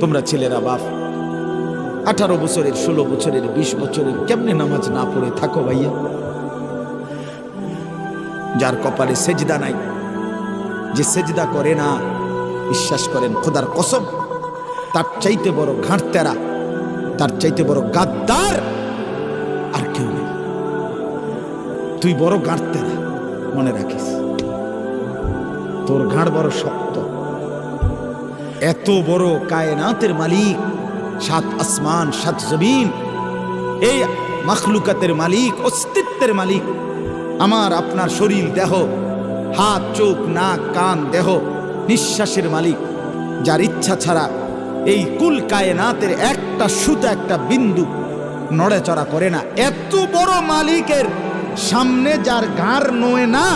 তোমরা ছেলেরা বাপ, আঠারো বছরের, ষোলো বছরের, বিশ বছরের কেমনে নামাজ না পড়ে থাকো ভাইয়া? যার কপালে সেজদা নাই, যে সেজদা করে না, বিশ্বাস করেন, খোদার কসম, তার চাইতে বড় ঘাটতেরা তার চাইতে বড় গাদ্দার আর কেউ নেই। তুই বড় গাঁটতেরা মনে রাখিস। তোর ঘাড় বড় শক্ত। এত বড় কায়নাতের মালিক, সাত আসমান, সাত জমিন। এই মাখলুকাতের মালিক, অস্তিত্বের মালিক, আমার আপনার শরীর দেহ, হাত, চোখ, নাক, কান, দেহ, নিঃশ্বাসের মালিক, যার ইচ্ছা ছাড়া এই কুল কায়নাতের একটা সুতা, একটা বিন্দু নড়েচড়া করে না। এত বড় মালিকের সামনে যার গাঁর নয় না,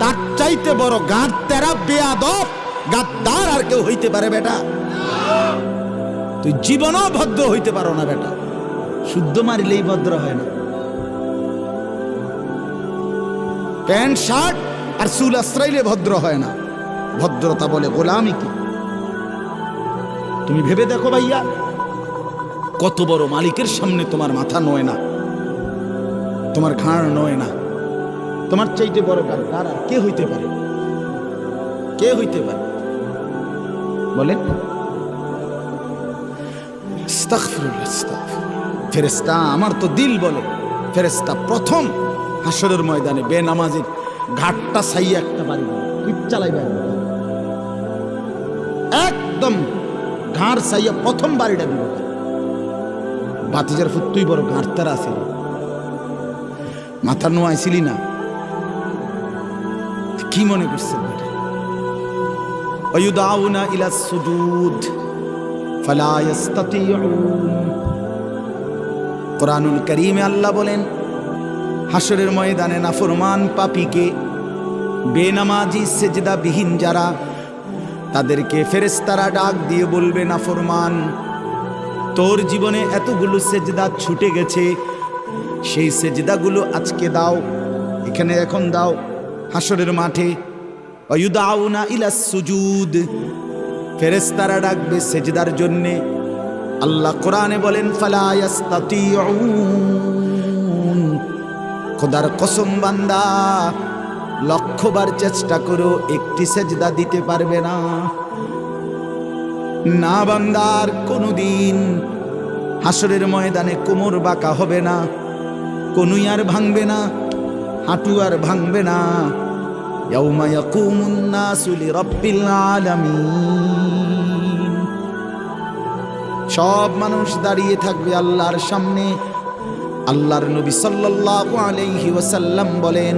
তার চাইতে বড় গাঁর তেরা বেয়াদব। গাদ্দার আর কেউ হইতে পারে বেটা। তুই জীবনও ভদ্র হইতে পারো না বেটা। শুদ্ধ মারিলেই ভদ্র হয় না। প্যান্ট, শার্ট আর চুল আশ্রাইলে ভদ্র হয় না। ভদ্রতা বলে গোলামি কি? তুমি ভেবে দেখো ভাইয়া, কত বড় মালিকের সামনে তোমার মাথা নয় না। তোমার ঘাড় নয় না। তোমার চাইতে বড় আর কে হইতে পারে? কে হইতে পারে? বলেন। আস্তাগফিরুল্লাহ। আমার তো দিল বলে। ফেরেশতা প্রথম হাসরের ময়দানে বেনামাজির ঘাটটা সাইয়া একটা বাড়ি চালাইবে একদম ঘাড় সাইয়া প্রথম বাড়িটা দিব। বাতিজার ফুত্তুই বড় ঘাটতার আছিল মাথা নোয়াইছিলি না? কি মনে করছেন? বেটা ويدعون إلى السجود فلا يستطيعون কোরআনুল করিমে আল্লাহ বলেন হাসরের ময়দানে নাফরমান পাপীকে বেনামাজি সেজদা বিহীন যারা তাদেরকে ফেরেস্তারা ডাক দিয়ে বলবে নাফরমান তোর জীবনে এতগুলো সেজদা ছুটে গেছে সেই সেজদাগুলো আজকে দাও এখানে এখন দাও হাসরের মাঠে অয়ুদাউনা ইলা সুজুদ ফেরেস্তারা ডাকবে সেজদার জন্যে। আল্লাহ কোরআনে বলেন খোদার কসম বান্দা লক্ষবার চেষ্টা করো, একটি সেজদা দিতে পারবে না। না বান্দার কোনোদিন হাসরের ময়দানে কোমর বাঁকা হবে না, কোনুই আর ভাঙবে না, হাঁটু আর ভাঙবে না। يوم يقوم الناس لرب العالمين সব মানুষ দাঁড়িয়ে থাকবে আল্লাহর সামনে আল্লাহর নবী সাল্লাল্লাহু আলাইহি ওয়াসাল্লাম বলেন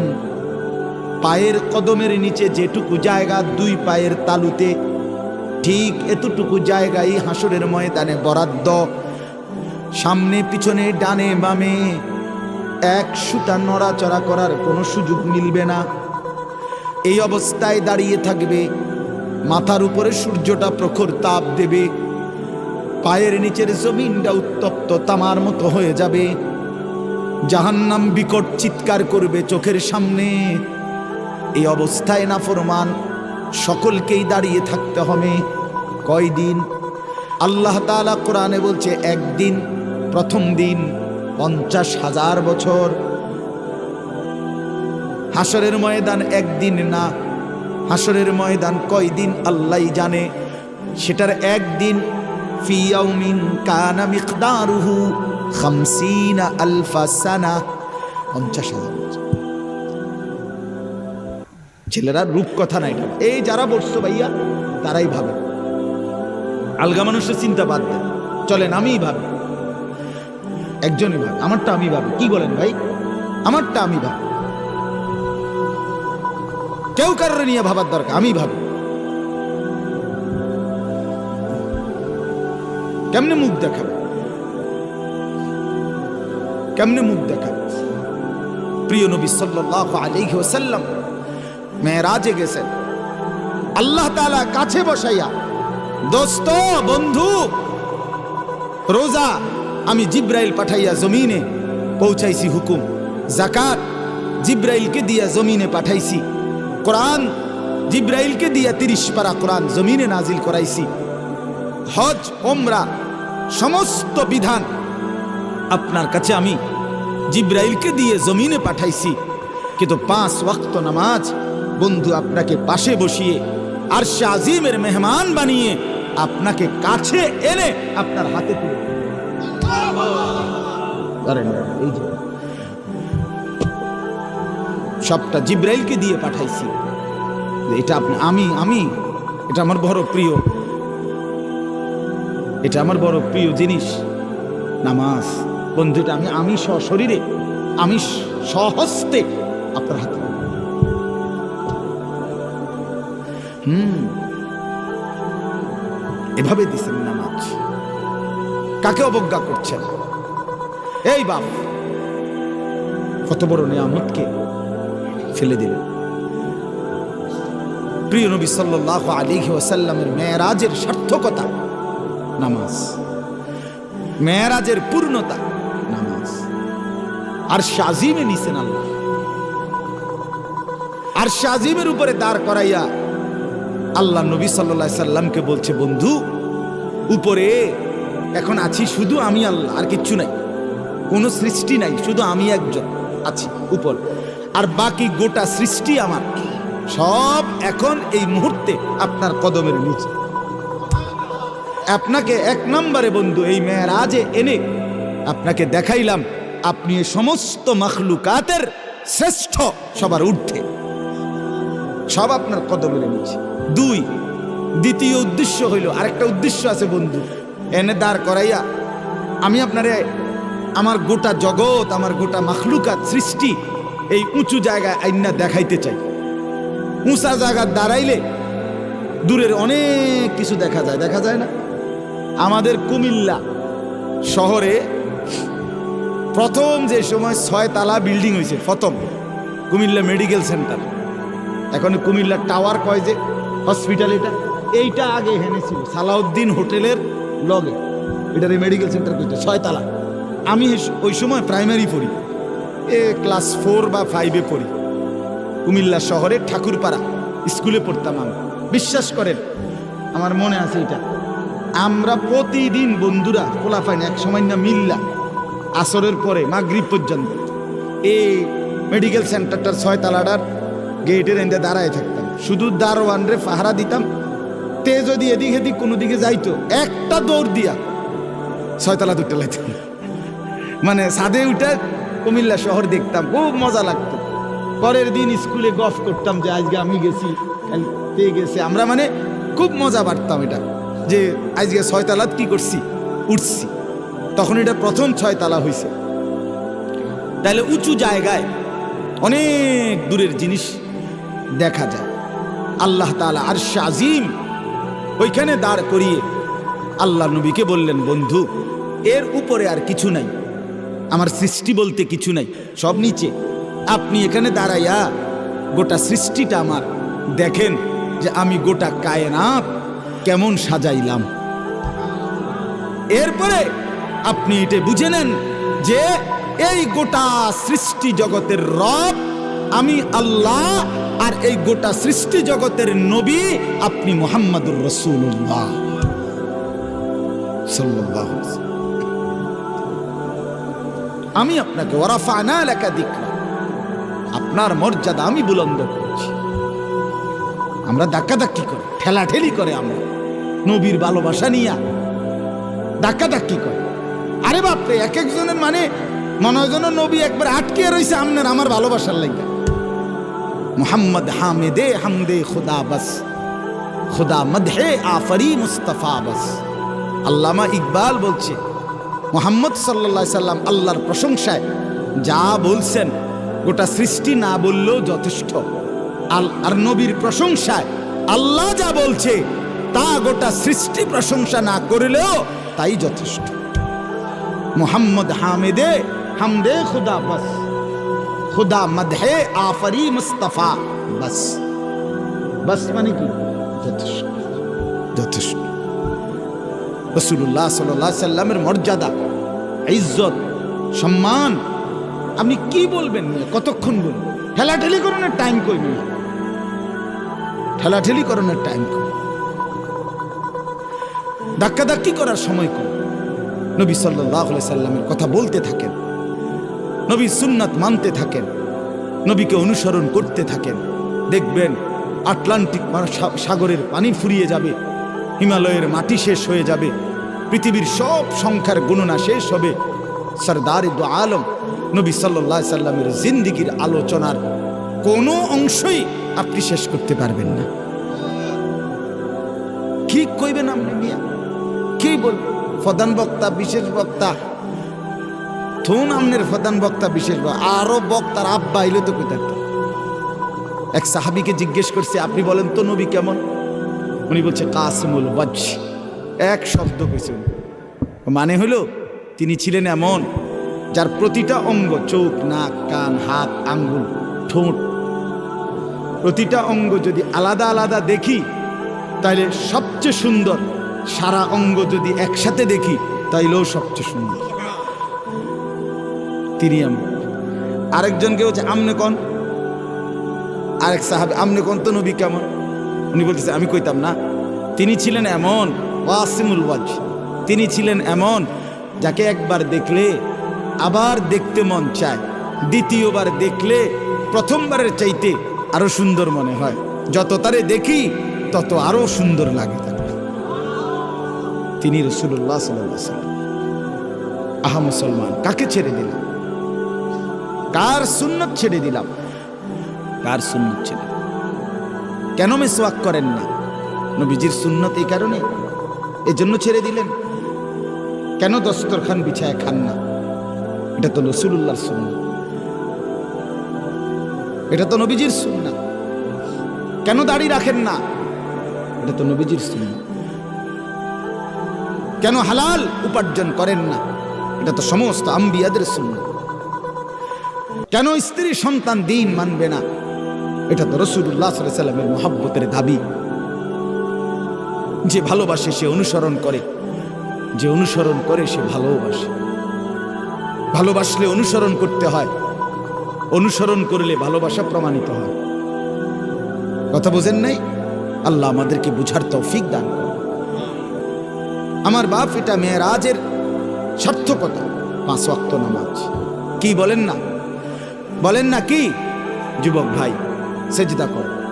পায়ের কদমের নিচে যেটুকু জায়গা দুই পায়ের তালুতে ঠিক এতটুকু জায়গায় হাসরের ময়দানে বরাদ্দ সামনে পিছনে ডানে বামে এক সুতা নড়াচড়া করার কোনো সুযোগ মিলবে না এই অবস্থায় দাঁড়িয়ে থাকবে। মাথার উপরে সূর্যটা প্রখর তাপ দেবে। পায়ের নিচের জমিনটা উত্তপ্ত তামার মতো হয়ে যাবে। জাহান্নাম বিকট চিৎকার করবে চোখের সামনে। এই অবস্থায় না ফরমান সকলকেই দাঁড়িয়ে থাকতে হবে। কয়দিন আল্লাহ তাআলা কোরআনে বলছে, একদিন, প্রথম দিন, পঞ্চাশ হাজার বছর। হাসরের ময়দান একদিন না। হাসরের ময়দান কয়দিন আল্লাহ জানে। সেটার একদিন খামসিনা পঞ্চাশ হাজার ছেলেরা রূপকথা নাই এটা এই যারা বসছো ভাইয়া, তারাই ভাবে। আলগা মানুষের চিন্তা বাদ দেয় চলেন, আমিই ভাবি। একজনই ভাবে। আমারটা আমি ভাবি। কি বলেন ভাই? আমারটা আমি ভাবি। কেউ কারোর নিয়ে ভাবার দরকার আমি ভাবি। কেমনে মুখ দেখাবে? কেমনে মুখ দেখাবে? প্রিয় নবী সাল্লাল্লাহু আলাইহি ওয়াসাল্লাম, মেয়েরাজে গেছেন। আল্লাহ তাআলা কাছে বসাইয়া, দোস্ত, বন্ধু, রোজা আমি জিব্রাইল পাঠাইয়া জমিনে পৌঁছাইছি হুকুম। জাকাত জিব্রাইলকে দিয়া জমিনে পাঠাইছি। কোরআন জিব্রাইলকে দিয়া তিরিশ পারা কোরআন জমিনে নাজিল করাইছি। হজ ওমরা সমস্ত বিধান আপনার কাছে আমি জিব্রাইলকে দিয়ে জমিনে পাঠাইছি। কিন্তু পাঁচ ওয়াক্ত নামাজ বন্ধু আপনাকে পাশে বসিয়ে আর আজিমের মেহমান বানিয়ে আপনাকে কাছে এনে আপনার হাতে তুলে ধরেন, এই যে। সবটা জিব্রাইলকে দিয়ে পাঠাইছি। এটা আপনি আমি আমি, এটা আমার বড় প্রিয়। এটা আমার বড় প্রিয় জিনিস। নামাজ। বন্ধুটা, আমি আমি সশরীরে, আমি স- স্বহস্তে আপনার হাতে হুম। এভাবে দিছেন নামাজ। কাকে অবজ্ঞা করছেন? এই বাপ, কত বড় নিয়ামতকে। ফেলে দিলেন প্রিয় নবী সাল্লাহ আলিহি ওয়াসাল্লামের মেয়েরাজের সার্থকতা নামাজ। মেয়েরাজের পূর্ণতা নামাজ। আর শাজিমে নিছেন আল্লাহ। আর শাজিমের উপরে দাঁড় করাইয়া আল্লাহ নবী সাল্লা সাল্লামকে বলছে, বন্ধু, উপরে এখন আছি শুধু আমি আল্লাহ, আর কিচ্ছু নাই। কোনো সৃষ্টি নাই, শুধু আমি একজন আছি, উপর। আর বাকি গোটা সৃষ্টি আমার। সব এখন এই মুহূর্তে আপনার কদমের নিচে। আপনাকে এক নম্বরে বন্ধু, এই মেয়েরাজে এনে আপনাকে দেখাইলাম, আপনি সমস্ত মখলুকাতের শ্রেষ্ঠ সবার ঊর্ধ্বে। সব আপনার কদমের নিচে। দুই, দ্বিতীয় উদ্দেশ্য হইল, আরেকটা উদ্দেশ্য আছে বন্ধু, এনে দাঁড় করাইয়া আমি আপনারে আমার গোটা জগৎ, আমার গোটা মাখলুকাত সৃষ্টি এই উঁচু জায়গায় আইনা দেখাইতে চাই। উঁচা জায়গা দাঁড়াইলে দূরের অনেক কিছু দেখা যায় দেখা যায় না? আমাদের কুমিল্লা শহরে প্রথম যে সময় ছয় তালা বিল্ডিং হয়েছে প্রথম। Comilla medical centre. এখন কুমিল্লা টাওয়ার কয় যে, হসপিটাল এটা? এইটা আগে এখানে ছিল, সালাউদ্দিন হোটেলের লগে। এটার মেডিকেল সেন্টার ছয় তালা আমি ওই সময় প্রাইমারি পড়ি। এ ক্লাস ফোর বা ফাইভে পড়ি। কুমিল্লা শহরে ঠাকুরপাড়া স্কুলে পড়তাম আমি। বিশ্বাস করেন, আমার মনে আছে এটা। আমরা প্রতিদিন বন্ধুরা খোলাফাইন এক সময় না মিল্লা আসরের পরে মাগরিব পর্যন্ত এই মেডিকেল সেন্টারটার ছয় তালাটার গেটের এন্দে দাঁড়ায় থাকতাম। শুধু দারোয়ান রে পাহারা দিতাম। তে যদি এদিক এদিক কোনো দিকে যাইতো, একটা দৌড় দিয়া ছয়তলা দুটো লাইতাম মানে সাদে উঠে কুমিল্লা শহর দেখতাম, খুব মজা লাগতো। পরের দিন স্কুলে গফ করতাম যে আজকে আমি গেছি তে গেছে। আমরা মানে খুব মজা পারতাম এটা, যে আজকে ছয়তলাত কি করছি, উঠছি। তখন এটা প্রথম ছয়তলা হয়েছে তাহলে উঁচু জায়গায় অনেক দূরের জিনিস দেখা যায়। আল্লাহ তালা আর আজিম ওইখানে দাঁড় করিয়ে আল্লাহ নবীকে বললেন, বন্ধু, এর উপরে আর কিছু নাই। আমার সৃষ্টি বলতে কিছু নাই, সব নিচে। আপনি এখানে দাঁড়াইয়া গোটা সৃষ্টিটা আমার। দেখেন যে আমি গোটা কায়নাত কেমন সাজাইলাম। এরপরে আপনি এটা বুঝে নেন যে এই গোটা সৃষ্টি জগতের রব আমি আল্লাহ আর এই গোটা সৃষ্টি জগতের নবী আপনি মোহাম্মদুর রসুল্লাহ ওয়াসাল্লাম। আমি আপনাকে ওরাফানা লেখা দিকরা। আপনার মর্যাদা আমি বুলন্দ করেছি। আমরা ধাক্কাধাক্কি করি, ঠেলাঠেলি করে আমরা। নবীর ভালোবাসা নিয়া ধাক্কাধাক্কি করে। আরে বাপরে, এক একজনের মানে মনে হয় নবী একবার আটকে রয়েছে আপনার, আমার ভালোবাসার লাগা মোহাম্মদ হামেদে হামদে খুদা বাস, খুদা মদহে আফরি মুস্তফা বাস। আল্লামা ইকবাল বলছে মোহাম্মদ সাল্লা সাল্লাম আল্লাহর প্রশংসায় যা বলছেন, গোটা সৃষ্টি না বললেও যথেষ্ট। আল আর নবীর প্রশংসায় আল্লাহ যা বলছে, তা গোটা সৃষ্টি প্রশংসা না করলেও তাই যথেষ্ট। মোহাম্মদ হামেদে হামদে খুদা বাস, খুদা মদহে আফরি মুস্তফা বাস। বাস মানে কি? যথেষ্ট। যথেষ্ট। রসুল্লাহ সাল্লাহ সাল্লামের মর্যাদা, ইজ্জত, সম্মান। আপনি কি বলবেন? কতক্ষণ বলবেন ঠেলাঠেলি করণের টাইম কই ঠেলাঠেলি করণের টাইম কই? ধাক্কাধাক্কি করার সময় কম নবী সাল্লাহ সাল্লামের কথা বলতে থাকেন। নবী সুন্নাত মানতে থাকেন। নবীকে অনুসরণ করতে থাকেন। দেখবেন আটলান্টিক সাগরের পানি ফুরিয়ে যাবে। হিমালয়ের মাটি শেষ হয়ে যাবে। পৃথিবীর সব সংখ্যার গণনা শেষ হবে। সরদার দু আলম নবী সাল্লাহ সাল্লামের জিন্দিগির আলোচনার কোনো অংশই আপনি শেষ করতে পারবেন না। কি কইবেন আপনি মিয়া? কি বল প্রধান বক্তা, বিশেষ বক্তা? থুন আমনের প্রধান বক্তা, বিশেষ বক্তা। আরও বক্তার আব্বা আইলে তো থাকতো এক সাহাবিকে জিজ্ঞেস করছে, আপনি বলেন তো নবী কেমন? উনি বলছে, কাসমুল ওয়াজ এক শব্দ কইছেন মানে হলো, তিনি ছিলেন এমন যার প্রতিটা অঙ্গ, চোখ, নাক, কান, হাত, আঙ্গুল, ঠোঁট, প্রতিটা অঙ্গ যদি আলাদা আলাদা দেখি, তাইলে সবচেয়ে সুন্দর সারা অঙ্গ যদি একসাথে দেখি, তাইলেও সবচেয়ে সুন্দর। তিনি আমি আরেকজনকে হচ্ছে আমনে কন? আরেক সাহাবে, আমনে কন তো নবী কেমন? উনি বলতেছে, আমি কইতাম না, তিনি ছিলেন এমন ওয়াসিমুল ওয়াজ তিনি ছিলেন এমন যাকে একবার দেখলে আবার দেখতে মন চায়, দ্বিতীয়বার দেখলে প্রথমবারের চাইতে আরও সুন্দর মনে হয়, যত তারে দেখি তত আরও সুন্দর লাগে তাকে তিনি রসুল্লাহ সাল্লাম আহা মুসলমান, কাকে ছেড়ে দিলাম? কার সুন্নত ছেড়ে দিলাম? কার সুন্নত ছেড়ে? কেন মেসওয়াক করেন না? নবীজির সুন্নত এই কারণে? এজন্য ছেড়ে দিলেন। কেন দস্তরখান বিছায় খান না? এটা তো রসুল্লাহর সুন্নত। এটা তো নবীজির সুন্নাত। কেন দাড়ি রাখেন না? এটা তো নবীজির সুন্নাত। কেন হালাল উপার্জন করেন না? এটা তো সমস্ত আম্বিয়াদের সুন্নাত। কেন স্ত্রী সন্তান দিন মানবে না? এটা তো রসুল্লাহ সাল্লামের মোহাব্বতের দাবি। যে ভালোবাসে, সে অনুসরণ করে। যে অনুসরণ করে, সে ভালোবাসে। ভালোবাসলে অনুসরণ করতে হয়। অনুসরণ করলে ভালোবাসা প্রমাণিত হয়। কথা বোঝেন নাই? আল্লাহ আমাদেরকে বুঝার তৌফিক দান আমার বাপ এটা মেয়েরাজের সার্থকতা, পাঁচ ওয়াক্ত নামাজ। কি বলেন না? বলেন না কি? যুবক ভাই সেজিদা কর।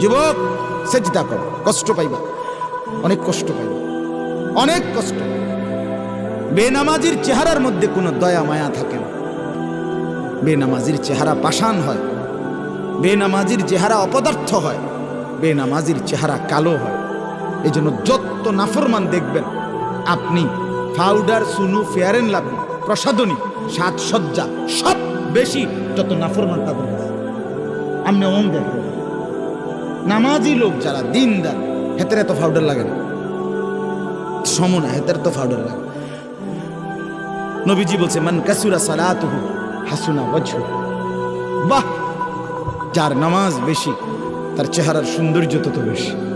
যুবক, সেজিদা কর। কষ্ট পাইবা। অনেক কষ্ট পাইবা। অনেক কষ্ট। বেনামাজির চেহারার মধ্যে কোনো দয়া, মায়া থাকে না। বেনামাজির চেহারা পাষাণ হয়। বেনামাজির চেহারা অপদার্থ হয়। বেনামাজির চেহারা কালো হয়। এই জন্য যত নাফরমান দেখবেন, আপনি পাউডার, সুনু ফেয়ার এন্ড লাভ প্রসাদনী সাজসজ্জা সব বেশি যত নাফরমান কাছে আপনি অমন দেখবেন নামাজি লোক যারা দিন দিনদার, হেতের এত পাউডার লাগে না। সমনা, হেতের তো পাউডার লাগে। নবীজি বলছে, মান কাসুরা সালাত হাসুনা ওয়াজহু। বাহ! যার নামাজ বেশি, তার চেহারার সৌন্দর্য তত বেশি।